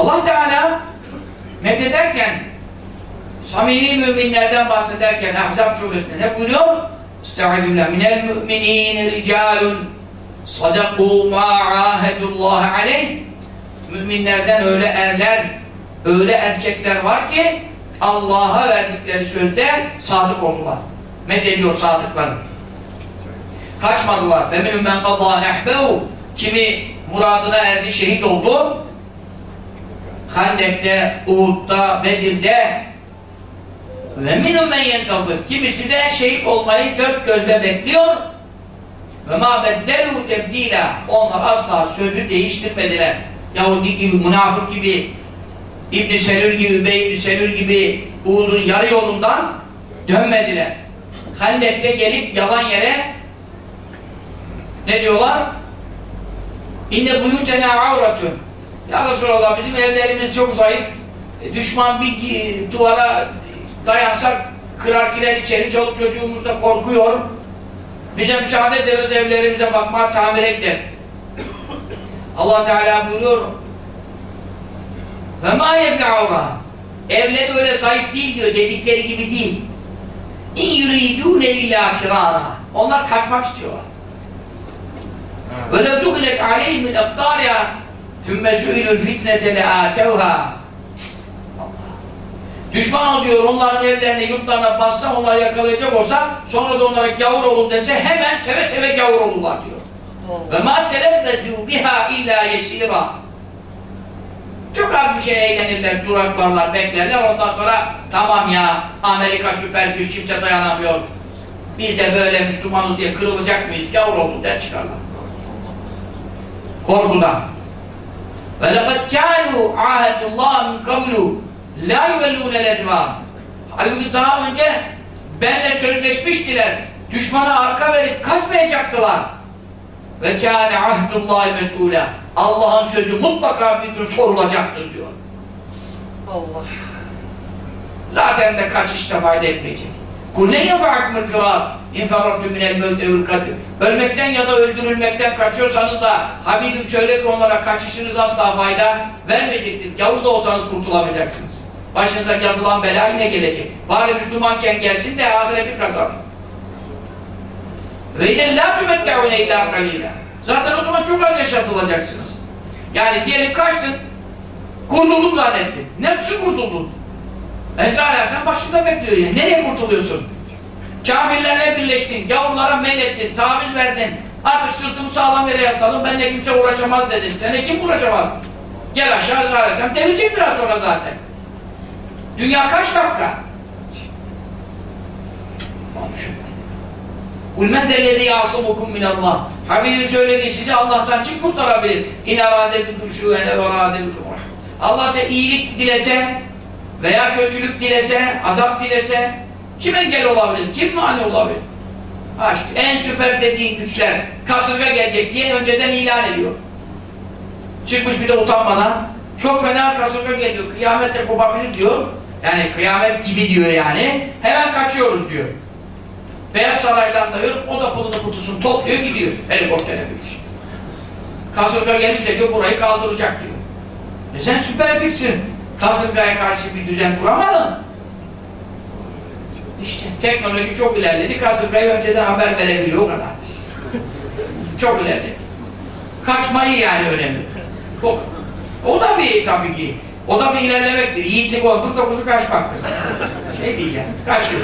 Allah Teala methederken samimi müminlerden bahsederken Ahzab suresinde ne buyuruyor? Estağfirullah minel müminine ricalun sadakû mâ âhedullâhe aleyh Müminlerden öyle erler, öyle erkekler var ki Allah'a verdikleri sözde sadık oldular. Medeliyor sadıkları. Kaçmadılar. فَمِنُمْ مَنْ قَضَى نَحْبَهُ Kimi muradına erdi, şehit oldu. Hendek'te, Uhud'da, Bedir'de ve minhum men yentazır. Kimisi de şehit olmayı dört gözle bekliyor. Ve ma beddelu tebdila. Onlar asla sözü değiştirmediler. Yahudi gibi, münafık gibi, İbn Selül gibi, Übey ibn Selül gibi Uhud'un yarı yolundan dönmediler. Hendek'te gelip yalan yere ne diyorlar? İnne buyutena avratun. Ya Resulallah bizim evlerimiz çok zayıf. E, düşman bir duvara dayansak kırar girer içeri. Çoluk çocuğumuz da korkuyor. Bize müsaade ederiz evlerimize bakma, tamir ekler. Allah Teala buyuruyor ve ma yebga'uha evleri öyle zayıf değil diyor dedikleri gibi değil in yuridune illa firara onlar kaçmak istiyorlar ve lev duhilet aleyhimil ektariha Sümme suilul fitnete le atevha Düşman oluyor onların evlerine, yurtlarına bassa, onları yakalayacak olsa, sonra da onlara gavur olun dese hemen seve seve gavur olurlar diyor. Ve ma telebbezu biha illa yesira. Çok az bir şey eğlenirler, duraklarlar, beklerler. Ondan sonra tamam ya, Amerika süper güç, kimse dayanamıyor. Biz de böyle Müslümanız diye kırılacak mıyız? Gavur olun der çıkarlar. Korkudan. Ve lekad kânû âhedullâh min kavlu lâ yuvellûne ledvâr. Halbuki daha önce benle sözleşmiştiler. Düşmana arka verip kaçmayacaktılar. Ve kâne ahdullâhi mes'ûlâ. Allah'ın sözü mutlaka bir gün sorulacaktır diyor. Allah. Zaten de kaçışta fayda etmeyecek. Kul ne yefa'akum el-firar in ferrattum minel mevte katil. Ölmekten ya da öldürülmekten kaçıyorsanız da Habibim söyle ki onlara kaçışınız asla fayda vermeyecektir. Gavur da olsanız kurtulamayacaksınız. Başınıza yazılan bela yine gelecek. Bari Müslümanken gelsin de ahireti kazanın. Ve ile la tümette'une illa kalila. Zaten o zaman çok az yaşatılacaksınız. Yani diyelim kaçtın, kurtuldum zannettin. Nefsi kurtuldun. Ezrail Aleyhisselam başında bekliyor yani. Nereye kurtuluyorsun? Kafirlerle birleştin, gavurlara meylettin, taviz verdin. Artık sırtımı sağlam yere yasladım, benimle kimse uğraşamaz dedin. Sene kim uğraşamaz? Gel aşağı Ezrail Aleyhisselam, devirecek biraz sonra zaten. Dünya kaç dakika? Ulmen delezi yasumukum minallah. Habibim söyledi, sizi Allah'tan kim kurtarabilir? İn aradebikum şüvene ve Allah size iyilik dilese, veya kötülük dilese, azap dilese kim engel olabilir? Kim mani olabilir? Ha işte en süper dediğin güçler kasırga gelecek diye önceden ilan ediyor. Çıkmış bir de utanmadan çok fena kasırga geliyor. Kıyamette kopabilir diyor. Yani kıyamet gibi diyor yani. Hemen kaçıyoruz diyor. Beyaz Saray'dan da diyor, o da pulunu kutusunu topluyor gidiyor. Helikoptere binmiş. Kasırga gelirse diyor burayı kaldıracak diyor. E sen süper güçsün. Kasırgaya karşı bir düzen kuramadın. İşte teknoloji çok ilerledi. Kasırgayı önceden haber verebiliyor o kadar. çok ilerledi. Kaçmayı yani önemli. O, o da bir tabii ki. O da bir ilerlemektir. Yiğitlik oldu, dokuzu kaçmaktır. Şey yani. Kaçıyor.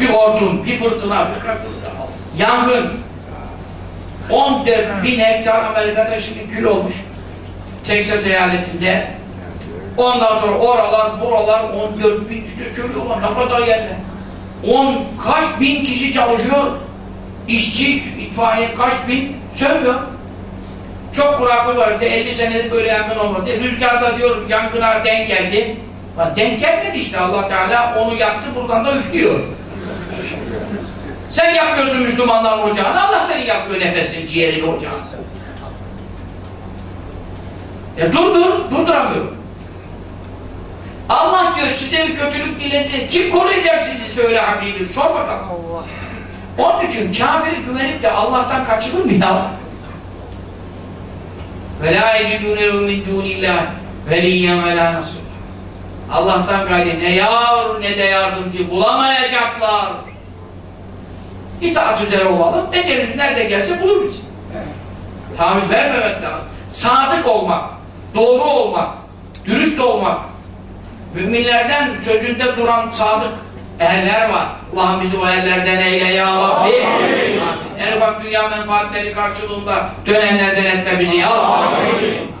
Bir hortum, bir fırtına, bir fırtına. Yangın. 14 bin hektar Amerika'da şimdi kül olmuş. Texas eyaletinde. Ondan sonra oralar, buralar 14 bin işte söylüyorlar ne kadar yerler. 10 kaç bin kişi çalışıyor. İşçi, itfaiye kaç bin sönmüyor. Çok kuraklık var işte 50 senedir böyle yangın olmadı. Rüzgarda diyor yangına denk geldi. Lan denk gelmedi işte Allah Teala onu yaktı buradan da üflüyor. Sen yakıyorsun Müslümanların ocağını, Allah seni yakıyor nefesin, ciğerini, ocağını. E dur dur, durduramıyor. Allah diyor size bir kötülük diledi. Kim koruyacak sizi söyle Habibim, sor bakalım. Allah. Onun için kafiri güvenip de Allah'tan kaçılır mı ya? وَلَا يَجِدُونَ لَهُمْ مِنْ دُونِ اللّٰهِ veliyyen ve la nasır. Allah'tan gayri ne yar ne de yardımcı bulamayacaklar. İtaat üzere olalım. Ecelimiz nerede gelse bulur bizi. Taviz vermemek lazım. Sadık olmak, doğru olmak, dürüst olmak. Müminlerden sözünde duran sadık erler var. Allah'ım bizi o erlerden eyle ya Rabbi. Amin. En ufak dünya menfaatleri karşılığında dönenlerden etme bizi ya Rabbi.